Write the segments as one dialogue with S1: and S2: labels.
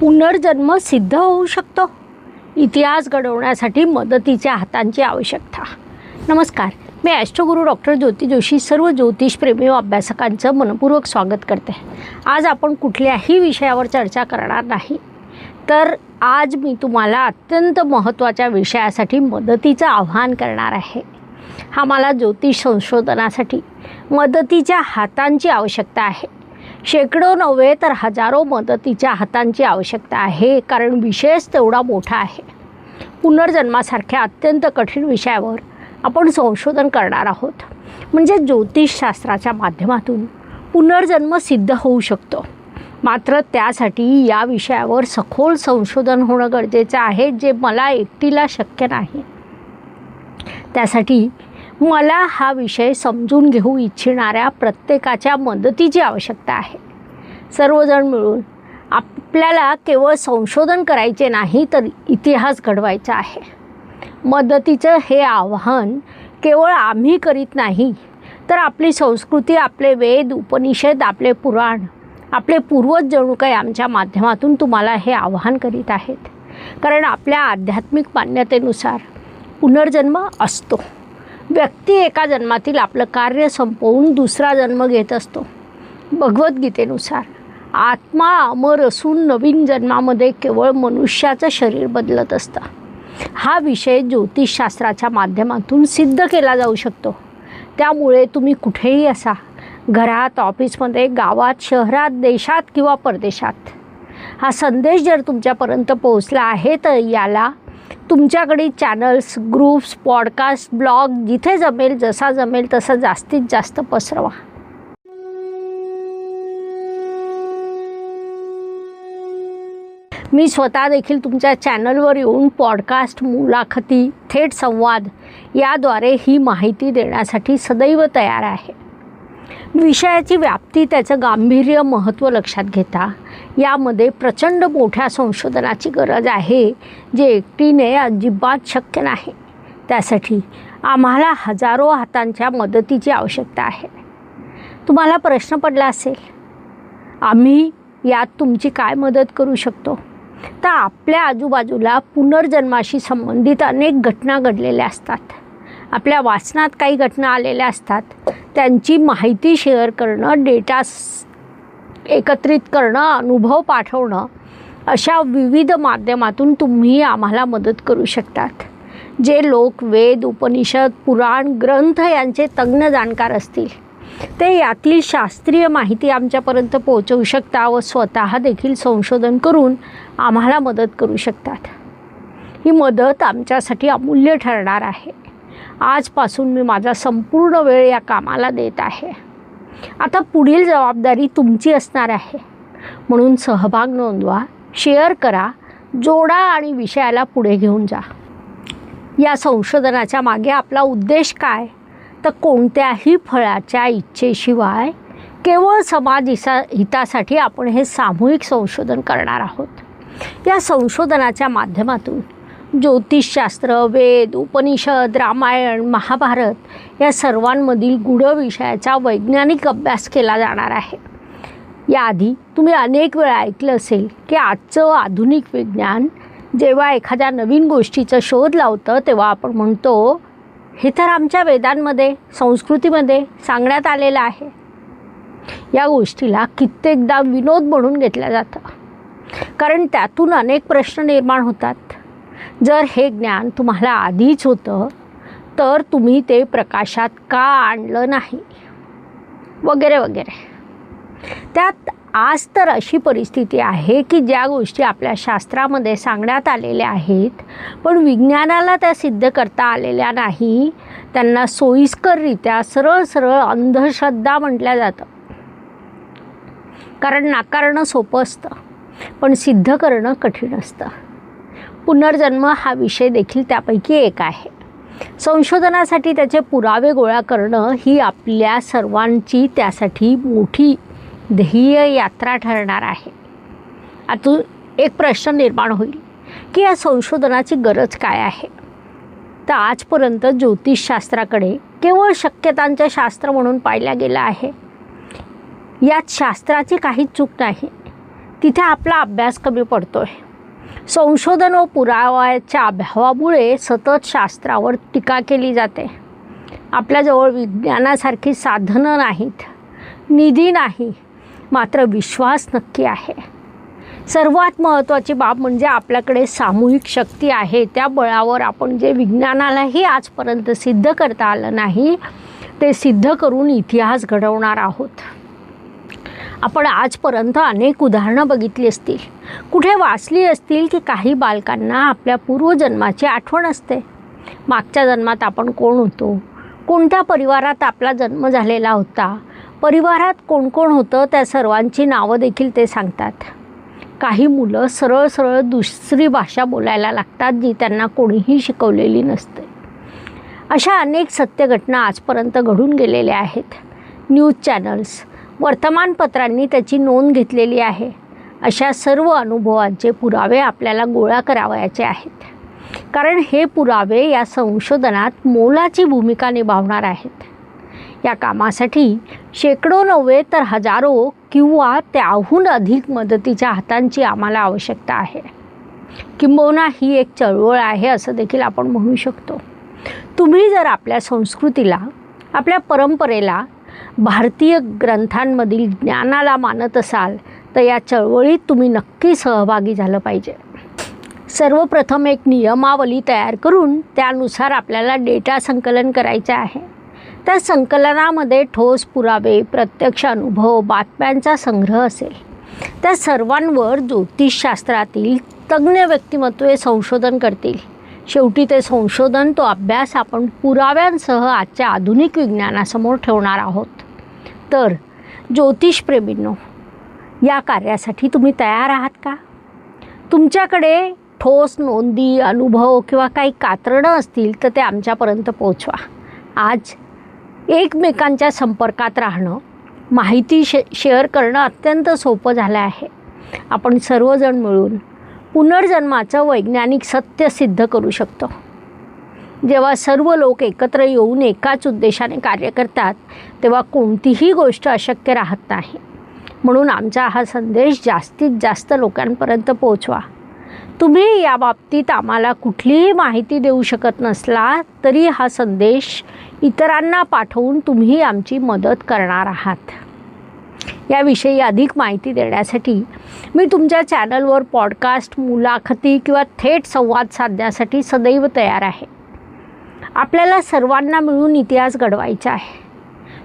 S1: पुनर्जन्म सिद्ध होऊ शकतो. इतिहास घडवण्यासाठी मदतीच्या हातांची आवश्यकता. नमस्कार मी ॲस्ट्रोगुरू डॉक्टर ज्योती जोशी सर्व ज्योतिषप्रेमी व अभ्यासकांचं मनपूर्वक स्वागत करते. आज आपण कुठल्याही विषयावर चर्चा करणार नाही. तर आज मी तुम्हाला अत्यंत महत्त्वाच्या विषयासाठी मदतीचं आव्हान करणार आहे. हा मला ज्योतिष संशोधनासाठी मदतीच्या हातांची आवश्यकता आहे. शेकडो नव्हे तर हजारो मदतीच्या हातांची आवश्यकता आहे कारण विषयच तेवढा मोठा आहे. पुनर्जन्मासारख्या अत्यंत कठीण विषयावर आपण संशोधन करणार आहोत. म्हणजे ज्योतिषशास्त्राच्या माध्यमातून पुनर्जन्म सिद्ध होऊ शकतो. मात्र त्यासाठी या विषयावर सखोल संशोधन होणं गरजेचं आहे जे मला एकटीला शक्य नाही. त्यासाठी मला हा विषय समजून घेऊ इच्छिणाऱ्या प्रत्येकाच्या मदतीची आवश्यकता आहे. सर्वजण मिळून आपल्याला केवळ संशोधन करायचे नाही तर इतिहास घडवायचा आहे. मदतीचं हे आव्हान केवळ आम्ही करीत नाही तर आपली संस्कृती आपले वेद उपनिषद आपले पुराण आपले पूर्वज जणू काही आमच्या माध्यमातून तुम्हाला हे आव्हान करीत आहेत. कारण आपल्या आध्यात्मिक मान्यतेनुसार पुनर्जन्म असतो. व्यक्ती एका जन्मातील आपलं कार्य संपवून दुसरा जन्म घेत असतो. भगवद्गीतेनुसार आत्मा अमर असून नवीन जन्मामध्ये केवळ मनुष्याचं शरीर बदलत असतं. हा विषय ज्योतिषशास्त्राच्या माध्यमातून सिद्ध केला जाऊ शकतो. त्यामुळे तुम्ही कुठेही असा घरात ऑफिसमध्ये गावात शहरात देशात किंवा परदेशात हा संदेश जर तुमच्यापर्यंत पोहोचला आहे तर याला तुमच्याकडे चॅनल्स ग्रुप्स पॉडकास्ट ब्लॉग जिथे जमेल जसा जमेल तसा जास्तीत जास्त पसरवा. मी स्वतः देखील तुमच्या चॅनलवर येऊन पॉडकास्ट मुलाखती थेट संवाद याद्वारे ही माहिती देण्यासाठी सदैव तयार आहे. विषयाची व्याप्ती त्याचं गांभीर्य महत्त्व लक्षात घेता. यामध्ये प्रचंड मोठ्या संशोधनाची गरज आहे जे एकटीने अजिबात शक्य नाही. त्यासाठी आम्हाला हजारो हातांच्या मदतीची आवश्यकता आहे. तुम्हाला प्रश्न पडला असेल आम्ही यात तुमची काय मदत करू शकतो? तर आपल्या आजूबाजूला पुनर्जन्माशी संबंधित अनेक घटना घडलेल्या असतात. आपल्या वाचनात काही घटना आलेल्या असतात. त्यांची माहिती शेअर करणं डेटा एकत्रित करणं अनुभव पाठवणं अशा विविध माध्यमातून तुम्ही आम्हाला मदत करू शकतात. जे लोक वेद उपनिषद पुराण ग्रंथ यांचे तज्ज्ञ जाणकार असतील ते यातील शास्त्रीय माहिती आमच्यापर्यंत पोहोचवू शकता व स्वतः देखील संशोधन करून आम्हाला मदत करू शकतात. ही मदत आमच्यासाठी अमूल्य ठरणार आहे. आजपासून मी माझा संपूर्ण वेळ या कामाला देत आहे. आता पुढील जबाबदारी तुमची असणार आहे. म्हणून सहभाग नोंदवा शेअर करा जोडा आणि विषयाला पुढे घेऊन जा. या संशोधनाच्या मागे आपला उद्देश काय? तर कोणत्याही फळाच्या इच्छेशिवाय केवळ समाज हिसा हितासाठी आपण हे सामूहिक संशोधन करणार आहोत. या संशोधनाच्या माध्यमातून ज्योतिषशास्त्र वेद उपनिषद रामायण महाभारत या सर्वांमधील गूढ विषयाचा वैज्ञानिक अभ्यास केला जाणार आहे. याआधी तुम्ही अनेक वेळा ऐकलं असेल की आजचं आधुनिक विज्ञान जेव्हा एखाद्या नवीन गोष्टीचा शोध लावतं तेव्हा आपण म्हणतो हे तर आमच्या वेदांमध्ये संस्कृतीमध्ये सांगण्यात आलेलं आहे. या गोष्टीला कित्येकदा विनोद म्हणून घेतलं जातं. कारण त्यातून अनेक प्रश्न निर्माण होतात. जर हे ज्ञान तुम्हाला आधीच होतं तर तुम्ही ते प्रकाशात का आणलं नाही? वगैरे वगैरे. त्यात आज तर अशी परिस्थिती आहे की ज्या गोष्टी आपल्या शास्त्रामध्ये सांगण्यात आलेल्या आहेत पण विज्ञानाला त्या सिद्ध करता आलेल्या नाही त्यांना सोयीस्कररित्या सरळ सरळ अंधश्रद्धा म्हटल्या जातं. कारण नाकारणं सोपं असतं पण सिद्ध करणं कठीण असतं. पुनर्जन्म हा विषय देखील त्यापैकी एक आहे. संशोधनासाठी त्याचे पुरावे गोळा करणं ही आपल्या सर्वांची त्यासाठी मोठी ध्येय यात्रा ठरणार आहे. आतून एक प्रश्न निर्माण होईल की या संशोधनाची गरज काय आहे? तर आजपर्यंत ज्योतिषशास्त्राकडे केवळ शक्यतांचं शास्त्र म्हणून पाहिल्या गेलं आहे. यात शास्त्राची काहीच चूक नाही. तिथे आपला अभ्यास कमी पडतो आहे संशोधन व पुराव्याच्या अभावामुळे सतत शास्त्रावर टीका केली जाते. आपल्याजवळ विज्ञानासारखी साधनं नाहीत निधी नाही मात्र विश्वास नक्की आहे. सर्वात महत्त्वाची बाब म्हणजे आपल्याकडे सामूहिक शक्ती आहे. त्या बळावर आपण जे विज्ञानालाही आजपर्यंत सिद्ध करता आलं नाही ते सिद्ध करून इतिहास घडवणार आहोत. आपण आजपर्यंत अनेक उदाहरणं बघितली असतील. कुठे वाचली असतील की काही बालकांना आपल्या पूर्वजन्माची आठवण असते? मागच्या जन्मात आपण कोण होतो? कोणत्या परिवारात आपला जन्म झालेला होता? परिवारात कोण कोण होतं? त्या सर्वांची नावं देखील ते सांगतात. काही मुलं सरळ सरळ दुसरी भाषा बोलायला लागतात जी त्यांना कोणीही शिकवलेली नसते. अशा अनेक सत्यघटना आजपर्यंत घडून गेलेल्या आहेत. न्यूज चॅनल्स वर्तमानपत्रांनी त्याची नोंद घेतलेली आहे. अशा सर्व अनुभवांचे पुरावे आपल्याला गोळा करावयाचे आहेत. कारण हे पुरावे या संशोधनात मोलाची भूमिका निभावणार आहेत. या कामासाठी शेकडो नव्हे तर हजारो किंवा त्याहून अधिक मदतीच्या हातांची आम्हाला आवश्यकता आहे. किंबहुना ही एक चळवळ आहे असं देखील आपण म्हणू शकतो. तुम्ही जर आपल्या संस्कृतीला आपल्या परंपरेला भारतीय ग्रंथांमधील ज्ञानाला मानत असाल तर या चळवळीत तुम्ही नक्की सहभागी झालं पाहिजे. सर्वप्रथम एक नियमावली तयार करून त्यानुसार आपल्याला डेटा संकलन करायचे आहे. त्या संकलनामध्ये ठोस पुरावे प्रत्यक्ष अनुभव बातम्यांचा संग्रह असेल. त्या सर्वांवर ज्योतिषशास्त्रातील तज्ज्ञ व्यक्तिमत्वे संशोधन करतील. शेवटी ते संशोधन तो अभ्यास आपण पुराव्यांसह आजच्या आधुनिक विज्ञानासमोर ठेवणार आहोत. तर ज्योतिषप्रेमींनो या कार्यासाठी तुम्ही तयार आहात का? तुमच्याकडे ठोस नोंदी अनुभव किंवा काही कातरणं असतील तर ते आमच्यापर्यंत पोचवा आज एकमेकांच्या संपर्कात राहणं माहिती शे शेअर करणं अत्यंत सोपं झालं आहे. आपण सर्वजण मिळून पुनर्जन्माचं वैज्ञानिक सत्य सिद्ध करू शकतो. जेव्हा सर्व लोक एकत्र येऊन एकाच उद्देशाने कार्य करतात तेव्हा कोणतीही गोष्ट अशक्य राहत नाही. म्हणून आमचा हा संदेश जास्तीत जास्त लोकांपर्यंत पोहोचवा. तुम्ही या बाबतीत आम्हाला कुठलीही माहिती देऊ शकत नसला तरी हा संदेश इतरांना पाठवून तुम्ही आमची मदत करणार आहात. याविषयी अधिक माहिती देण्यासाठी मी तुमच्या चॅनलवर पॉडकास्ट मुलाखती किंवा थेट संवाद साधण्यासाठी सदैव तयार आहे. आपल्याला सर्वांना मिळून इतिहास घडवायचा आहे.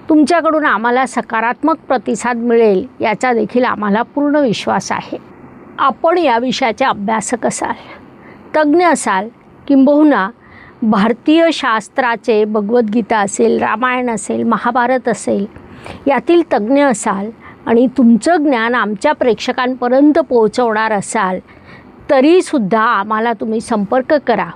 S1: तुमच्याकडून आम्हाला सकारात्मक प्रतिसाद मिळेल याचा देखील आम्हाला पूर्ण विश्वास आहे. आपण या विषयाचे अभ्यासक असाल तज्ज्ञ असाल किंबहुना भारतीय शास्त्राचे भगवद्गीता असेल रामायण असेल महाभारत असेल यातील तज्ज्ञ असाल आणि तुमचं ज्ञान आमच्या प्रेक्षकांपर्यंत पोहोचवणार असाल तरीसुद्धा आम्हाला तुम्ही संपर्क करा.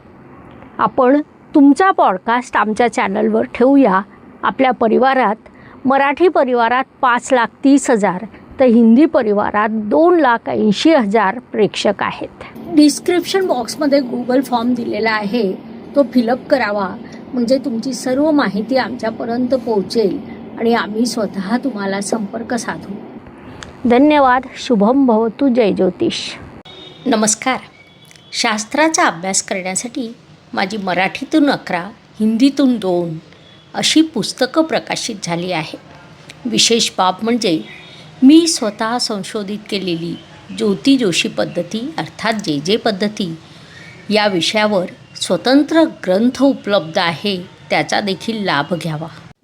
S1: आपण तुमचा पॉडकास्ट आमच्या चॅनलवर ठेवूया. आपल्या परिवारात मराठी परिवारात पाच लाख तीस हजार तर हिंदी परिवारात दोन लाख ऐंशी हजार प्रेक्षक आहेत. डिस्क्रिप्शन बॉक्समध्ये गुगल फॉर्म दिलेला आहे. तो फिलअप करावा. म्हणजे तुमची सर्व माहिती आमच्यापर्यंत पोहोचेल. आणि आम्ही स्वतः तुम्हाला संपर्क साधू. धन्यवाद. शुभम भवतु. जय ज्योतिष. नमस्कार. शास्त्राचा अभ्यास करण्यासाठी माझी मराठीतून अकरा हिंदीतून दोन अशी पुस्तकं प्रकाशित झाली आहे. विशेष बाब म्हणजे मी स्वतः संशोधित केलेली ज्योती जोशी पद्धती अर्थात जे जे पद्धती या विषयावर स्वतंत्र ग्रंथ उपलब्ध आहे त्याचा देखील लाभ घ्यावा.